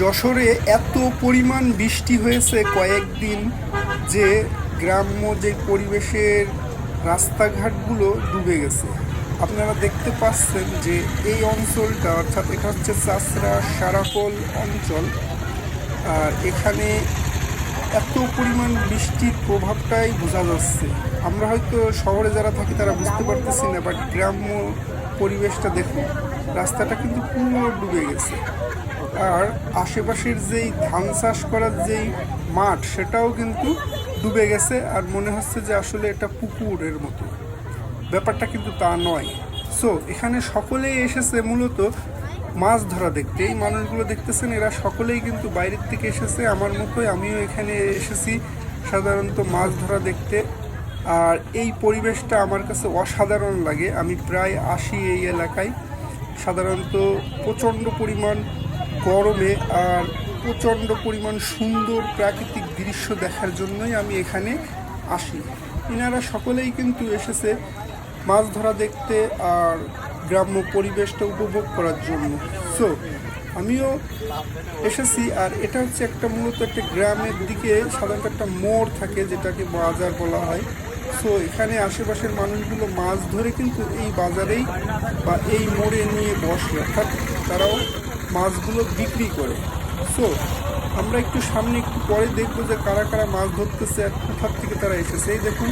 যশোরে এত পরিমাণ বৃষ্টি হয়েছে কয়েকদিন যে গ্রাম্য যে পরিবেশের রাস্তাঘাটগুলো ডুবে গেছে। আপনারা দেখতে পাচ্ছেন যে এই অঞ্চলটা, অর্থাৎ এটা হচ্ছে চাষরা সারাকল অঞ্চল, আর এখানে এত পরিমাণ বৃষ্টির প্রভাবটাই বোঝা যাচ্ছে। আমরা হয়তো শহরে যারা থাকি তারা বুঝতে পারতেছি না বাট গ্রাম্য পরিবেশটা দেখুন রাস্তাটা কিন্তু পুরো ডুবে গেছে। আর আশেপাশের যেই ধান চাষ করার যেই মাঠ, সেটাও কিন্তু ডুবে গেছে। আর মনে হচ্ছে যে আসলে এটা পুকুরের মতো। ব্যাপারটা কিন্তু তা নয়। সো এখানে সকলেই এসেছে মূলত মাছ ধরা দেখতে। এই মানুষগুলো দেখতেছেন, এরা সকলেই কিন্তু বাইরের থেকে এসেছে। আমার মতোই আমিও এখানে এসেছি সাধারণত মাছ ধরা দেখতে। আর এই পরিবেশটা আমার কাছে অসাধারণ লাগে। আমি প্রায় আসি এই এলাকায়। সাধারণত প্রচণ্ড পরিমাণ গরমে আর প্রচণ্ড পরিমাণ সুন্দর প্রাকৃতিক দৃশ্য দেখার জন্যই আমি এখানে আসি। এনারা সকলেই কিন্তু এসেছে মাছ ধরা দেখতে আর গ্রাম্য পরিবেশটা উপভোগ করার জন্য। সো আমিও এসেছি আর এটা হচ্ছে একটা মূলত একটা গ্রামের দিকে সাধারণত একটা মোড় থাকে যেটাকে বাজার বলা হয়। সো এখানে আশেপাশের মানুষগুলো মাছ ধরে কিন্তু এই বাজারেই বা এই মোড়ে নিয়ে বসে। অর্থাৎ তারাও মাছগুলো বিক্রি করে। সো আমরা একটু সামনে একটু পরে দেখব যে কারা কারা মাছ ধরতেছে আর কোথার থেকে তারা এসেছে। এই দেখুন,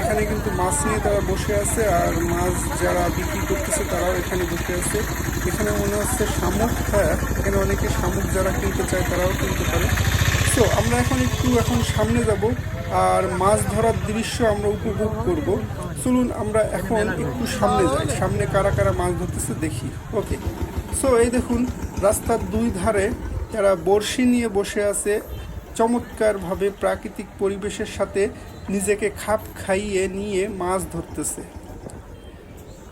এখানে কিন্তু মাছ নিয়ে তারা বসে আছে আর মাছ যারা বিক্রি করতেছে তারাও এখানে বসে আছে। এখানে মনে হচ্ছে শামুক হ্যাঁ এখানে অনেকে শামুক যারা কিনতে চায় তারাও কিনতে পারে। সো আমরা এখন একটু এখন সামনে যাব, আর মাছ ধরার দৃশ্য আমরা উপভোগ করব। চলুন আমরা এখন একটু সামনে যাই। সামনে কারা কারা মাছ ধরতেছে দেখি। ওকে সো এই দেখুন, রাস্তার দুই ধারে যারা বড়শি নিয়ে বসে আছে, চমৎকারভাবে প্রাকৃতিক পরিবেশের সাথে নিজেকে খাপ খাইয়ে নিয়ে মাছ ধরতেছে।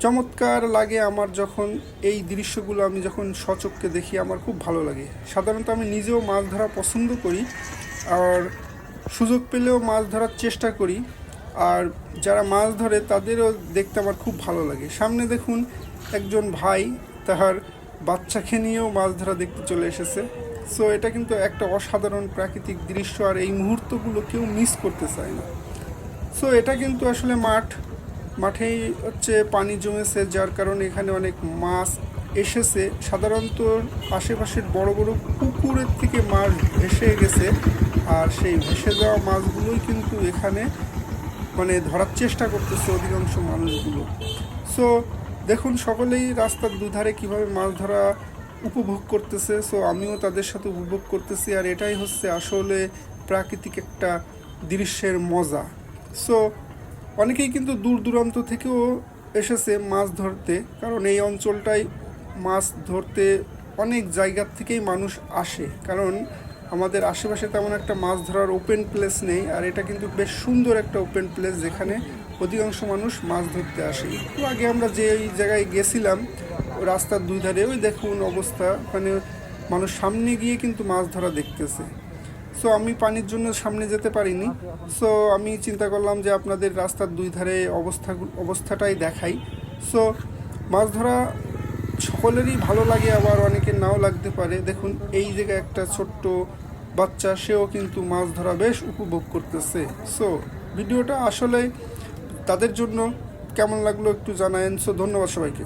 চমৎকার লাগে আমার যখন এই দৃশ্যগুলো আমি যখন সচক্ষে দেখি, আমার খুব ভালো লাগে। সাধারণত আমি নিজেও মাছ ধরা পছন্দ করি আর সুযোগ পেলেও মাছ ধরার চেষ্টা করি। আর যারা মাছ ধরে, তাদেরও দেখতে আমার খুব ভালো লাগে। সামনে দেখুন একজন ভাই, তাহার বাচ্চাকে নিয়েও মাছ ধরা দেখতে চলে এসেছে। সো এটা কিন্তু একটা অসাধারণ প্রাকৃতিক দৃশ্য আর এই মুহূর্তগুলো কেউ মিস করতে চায় না। সো এটা কিন্তু আসলে মাঠ মাঠেই হচ্ছে পানি জমেছে, যার কারণে এখানে অনেক মাছ এসেছে। সাধারণত আশেপাশের বড় বড় পুকুরের থেকে মাছ ভেসে গেছে। আর সেই ভেসে যাওয়া মাছগুলোই কিন্তু এখানে মানে ধরার চেষ্টা করতেছে অধিকাংশ মানুষগুলো। সো দেখুন, সকলেই রাস্তার দুধারে কীভাবে মাছ ধরা উপভোগ করতেছে। সো আমিও তাদের সাথে উপভোগ করতেছি। আর এটাই হচ্ছে আসলে প্রাকৃতিক একটা দৃশ্যের মজা। সো অনেকেই কিন্তু দূর দূরান্ত থেকেও এসেছে মাছ ধরতে, কারণ এই অঞ্চলটায় মাছ ধরতে অনেক জায়গার থেকেই মানুষ আসে। কারণ আমাদের আশেপাশে তেমন একটা মাছ ধরার ওপেন প্লেস নেই, আর এটা কিন্তু বেশ সুন্দর একটা ওপেন প্লেস যেখানে অধিকাংশ মানুষ মাছ ধরতে আসে। একটু আগে আমরা যে ওই জায়গায় গেছিলাম, রাস্তার দুই ধারে, ওই দেখুন অবস্থা। মানে মানুষ সামনে গিয়ে কিন্তু মাছ ধরা দেখতেছে। সো আমি পানির জন্য সামনে যেতে পারিনি। সো আমি চিন্তা করলাম যে আপনাদের রাস্তার দুই ধারে অবস্থা, অবস্থাটাই দেখাই। সো মাছ ধরা সকলেরই ভালো লাগে, আবার অনেকের নাও লাগতে পারে। দেখুন, এই জায়গায় একটা ছোট্ট বাচ্চা, সেও কিন্তু মাছ ধরা বেশ উপভোগ করতেছে। সো ভিডিওটা আসলে তাদের জন্য কেমন লাগল একটু জানায়েন। সো ধন্যবাদ সবাইকে।